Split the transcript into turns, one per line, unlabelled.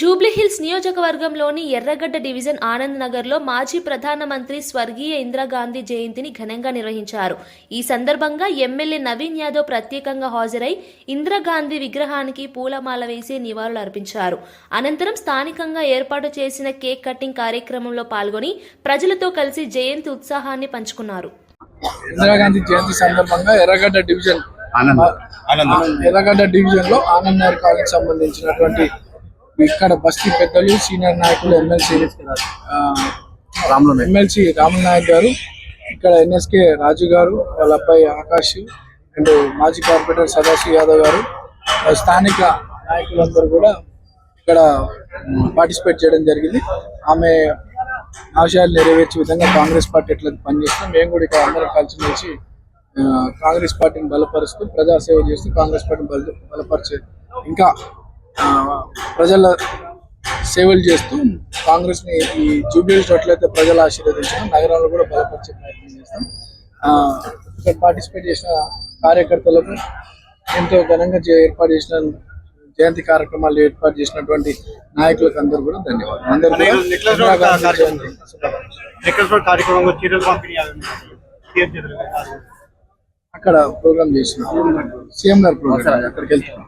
జూబ్లీహిల్స్ నియోజకవర్గంలోని ఎర్రగడ్డ డివిజన్ ఆనంద్ నగర్లో మాజీ ప్రధానమంత్రి స్వర్గీయ ఇందిరాగాంధీ జయంతిని ఘనంగా నిర్వహించారు. ఈ సందర్భంగా ఎమ్మెల్యే నవీన్ యాదవ్ ప్రత్యేకంగా హాజరై ఇందిరాగాంధీ విగ్రహానికి పూలమాల వేసి నివాళులు అర్పించారు. అనంతరం స్థానికంగా ఏర్పాటు చేసిన కేక్ కటింగ్ కార్యక్రమంలో పాల్గొని ప్రజలతో కలిసి జయంతి ఉత్సాహాన్ని పంచుకున్నారు.
ఇందిరాగాంధీ జయంతి సందర్భంగా ఎర్రగడ్డ డివిజన్
ఆనంద్.
ఆనంద్ ఎర్రగడ్డ డివిజన్లో ఆనంద్ నగర్ కాలనీకి సంబంధించినటువంటి ఇక్కడ బస్తీ పెద్దలు సీనియర్ నాయకులు ఎమ్మెల్సీ ఎమ్మెల్సీ రాముల నాయక్ గారు. ఇక్కడ ఎన్ఎస్కే రాజు గారు వాళ్ళ అబ్బాయి ఆకాష్ అండ్ మాజీ కార్పొరేటర్ సదాశివ్ యాదవ్ గారు స్థానిక నాయకులందరూ కూడా ఇక్కడ పార్టిసిపేట్ చేయడం జరిగింది. ఆమె ఆశయాలు నెరవేర్చే విధంగా కాంగ్రెస్ పార్టీ ఎట్లా పనిచేస్తున్నాం మేము కూడా ఇక్కడ అందరం కలిసిమెలిసి కాంగ్రెస్ పార్టీని బలపరుస్తూ ప్రజాసేవ చేస్తూ కాంగ్రెస్ పార్టీని బల బలపరిచే ఇంకా ప్రజల సేవలు చేస్తూ కాంగ్రెస్ని ఈ జూబ్లీస్ ఎట్లయితే ప్రజలు ఆశీర్వదించారో నగరంలో కూడా బలపరిచే ప్రయత్నం చేస్తాం. ఆ, ఇక్కడ పార్టిసిపేట్ చేసిన కార్యకర్తలకు ఎంతో ఘనంగా ఏర్పాటు చేసిన జయంతి కార్యక్రమాలు ఏర్పాటు చేసినటువంటి నాయకులకు అందరూ కూడా ధన్యవాదాలు. అందరూ అక్కడ ప్రోగ్రామ్ చేసిన సీఎం గారు ప్రోగ్రామ్ అక్కడికి వెళ్తున్నాం.